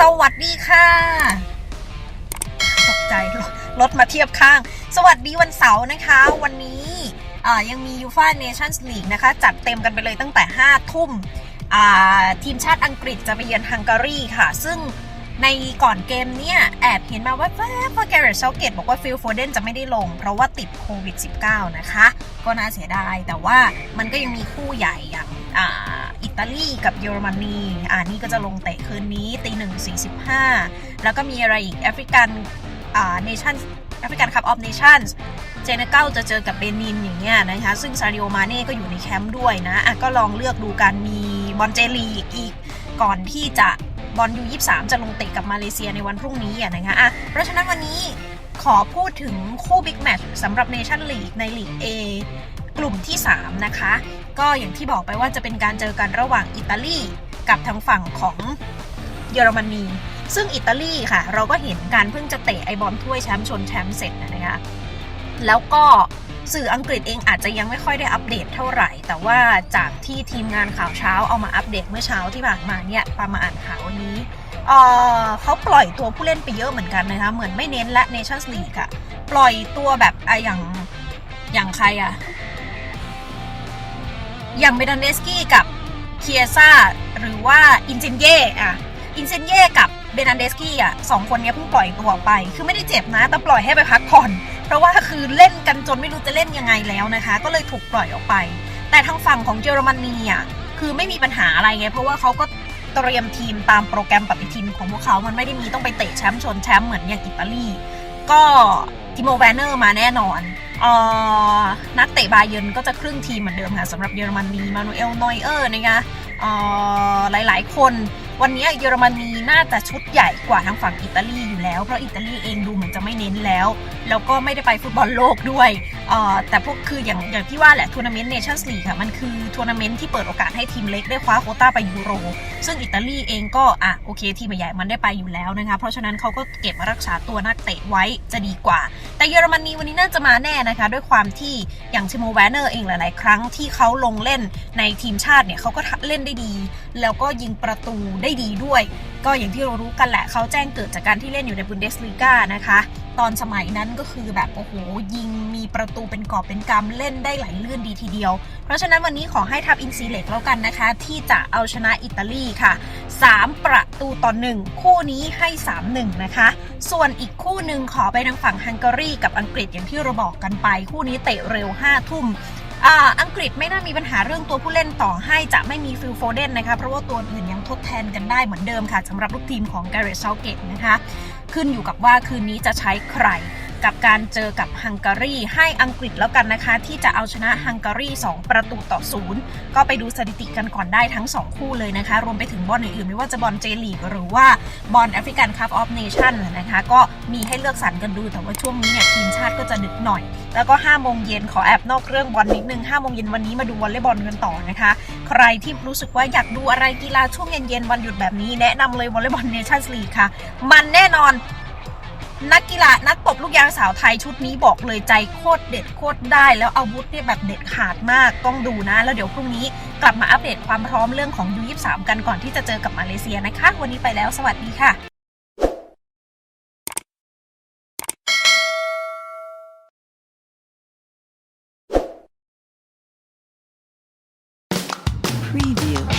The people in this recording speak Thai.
สวัสดีค่ะ ตกใจรถรถมาเทียบข้าง สวัสดีวันเสาร์นะคะ วันนี้ยังมียูฟ a เนชั่นส์ลีกนะคะ จัดเต็มกันไปเลยตั้งแต่ 5 ทุ่มทีมชาติอังกฤษจะไปเยือนฮังการีค่ะ ซึ่งในก่อนเกมเนี่ยแอบเห็นมาว่าแวบว่าแกเรตเซาเกตบอกว่าฟิลโฟเดนจะไม่ได้ลง เพราะว่าติดโควิด -19 นะคะ ก็น่าเสียดาย แต่ว่ามันก็ยังมีคู่ใหญ่อย่าง อิตาลีกับเยอรมนีอ่านี่ก็จะลงเตะคืนนี้ตีหนึ่งสี่สิบห้าแล้วก็มีอะไรอีกแอฟริกันอ่าเนชั่นแอฟริกันคัพออฟเนชั่นเจเนเก้าจะเจอกับเบนินอย่างเงี้ยนะคะซึ่งซาริโอมาเน่ก็อยู่ในแคมป์ด้วยนะอะก็ลองเลือกดูกันมีบอลเจลีกอีกก่อนที่จะบอลยู23 จะลงเตะกับมาเลเซียในวันพรุ่งนี้อะนะคะอะเพราะฉะนั้นวันนี้ขอพูดถึงคู่บิ๊กแมตช์สำหรับเนชั่นลีกในลีก A กลุ่มที่ 3 นะคะ ก็อย่างที่บอกไปว่าจะเป็นการเจอกันระหว่างอิตาลีกับทางฝั่งของเยอรมนี ซึ่งอิตาลีค่ะ เราก็เห็นการเพิ่งจะเตะไอบอลถ้วยแชมป์ชนแชมป์เสร็จนะคะแล้วก็สื่ออังกฤษเองอาจจะยังไม่ค่อยได้อัปเดตเท่าไหร่ แต่ว่าจากที่ทีมงานข่าวเช้าเอามาอัปเดตเมื่อเช้าที่ผ่านมาเนี่ยปามาอ่านข่าววันนี้เเขาปล่อยตัวผู้เล่นไปเยอะเหมือนกันนะคะ เหมือนไม่เน้นและ Nations League อะปล่อยตัวแบบอะอย่างอย่างใครอะ อย่างเบดานเดสกี้กับเคียซาหรือว่าอินเซนเย่อะอินเซนเย่กับเบดานเดสกี้อะสองคนนี้เพิ่งปล่อยตัวออกไป คือไม่ได้เจ็บนะ แต่ปล่อยให้ไปพักผ่อน เพราะว่าคือเล่นกันจนไม่รู้จะเล่นยังไงแล้วนะคะ ก็เลยถูกปล่อยออกไป แต่ทางฝั่งของเยอรมนีอะคือไม่มีปัญหาอะไรไง เพราะว่าเขาก็เตรียมทีมตามโปรแกรมปฏิทินของพวกเขา มันไม่ได้มีต้องไปเตะแชมป์ชนแชมป์เหมือนอย่างอิตาลี ก็ติโมแวนเนอร์มาแน่นอน นักเตะบาเยิร์นก็จะครึ่งทีมเหมือนเดิมค่ะสำหรับเยอรมนีมานูเอลนอยเออร์นะคะออหลายๆ คนวันนี้เยอรมนีน่าจะชุดใหญ่กว่าทางฝั่งอิตาลีอยู่แล้ว เพราะอิตาลีเองดูเหมือนจะไม่เน้นแล้ว แล้วก็ไม่ได้ไปฟุตบอลโลกด้วย แต่พวกคืออย่างอย่างที่ว่าแหละทัวร์นาเมนต์เนชั่นส์ลีกค่ะ มันคือทัวร์นาเมนต์ที่เปิดโอกาสให้ทีมเล็กได้คว้าโคต้าไปยูโร ซึ่งอิตาลีเองก็อะโอเค ทีมใหญ่มันได้ไปอยู่แล้วนะคะ เพราะฉะนั้นเขาก็เก็บมารักษาตัวนักเตะไว้จะดีกว่า แต่เยอรมนีวันนี้น่าจะมาแน่นะคะ ด้วยความที่อย่างชิโมแวนเนอร์เองหลาย ๆ ครั้งที่เขาลงเล่นในทีมชาติเนี่ยเขาก็เล่นได้ดี แล้วก็ยิงประตูได้ดีด้วย ก็อย่างที่เรารู้กันแหละเขาแจ้งเกิดจากการที่เล่นอยู่ในบุนเดสลีกานะคะ ตอนสมัยนั้นก็คือแบบโอ้โหยิงมีประตูเป็นกอบเป็นกำเล่นได้ไหลลื่นดีทีเดียว เพราะฉะนั้นวันนี้ขอให้ทัพอินซีเล็กแล้วกันนะคะ ที่จะเอาชนะอิตาลีค่ะ 3 ประตูต่อ1คู่นี้ให้ 3-1 นะคะ ส่วนอีกคู่หนึ่งขอไปทางฝั่งฮังการีกับอังกฤษอย่างที่เราบอกกันไป คู่นี้เตะเร็ว 5 ทุ่ม อังกฤษไม่น่ามีปัญหาเรื่องตัวผู้เล่นต่อให้จะไม่มีฟิลโฟเดนนะคะเพราะว่าตัวอื่นยังทดแทนกันได้เหมือนเดิมค่ะสำหรับลูกทีมของการ์เรตเซาเกตนะคะ ขึ้นอยู่กับว่าคืนนี้จะใช้ใคร กับการเจอกับฮังการีให้อังกฤษแล้วกันนะคะ ที่จะเอาชนะฮังการี 2 ประตูต่อศูนย์ก็ไปดูสถิติกันก่อนได้ทั้ง 2 คู่เลยนะคะ รวมไปถึงบอลอื่นๆ ไม่ว่าจะบอลเจลีกหรือว่าบอลแอฟริกันคัพออฟเนชั่นนะคะ ก็มีให้เลือกสรรกันดู แต่ว่าช่วงนี้เนี่ยทีมชาติก็จะดึกหน่อย แล้วก็5โมงเย็นขอแอบนอกเรื่องบอลนิดนึง5โมงเย็นวันนี้มาดูวอลเลย์บอลกันต่อนะคะ ใครที่รู้สึกว่าอยากดูอะไรกีฬาช่วงเย็นๆวันหยุดแบบนี้แนะนำเลยวอลเลย์บอลเนชั่นส์ลีกค่ะ มันแน่นอน นักกีฬานักตบลูกยางสาวไทยชุดนี้บอกเลยใจโคตรเด็ดโคตรได้ แล้วอาวุธเนี่ยแบบเด็ดขาดมากต้องดูนะ แล้วเดี๋ยวพรุ่งนี้กลับมาอัปเดตความพร้อมเรื่องของยูยีกันก่อนที่จะเจอกับมาเลเซียนะคะ วันนี้ไปแล้วสวัสดีค่ะ Preview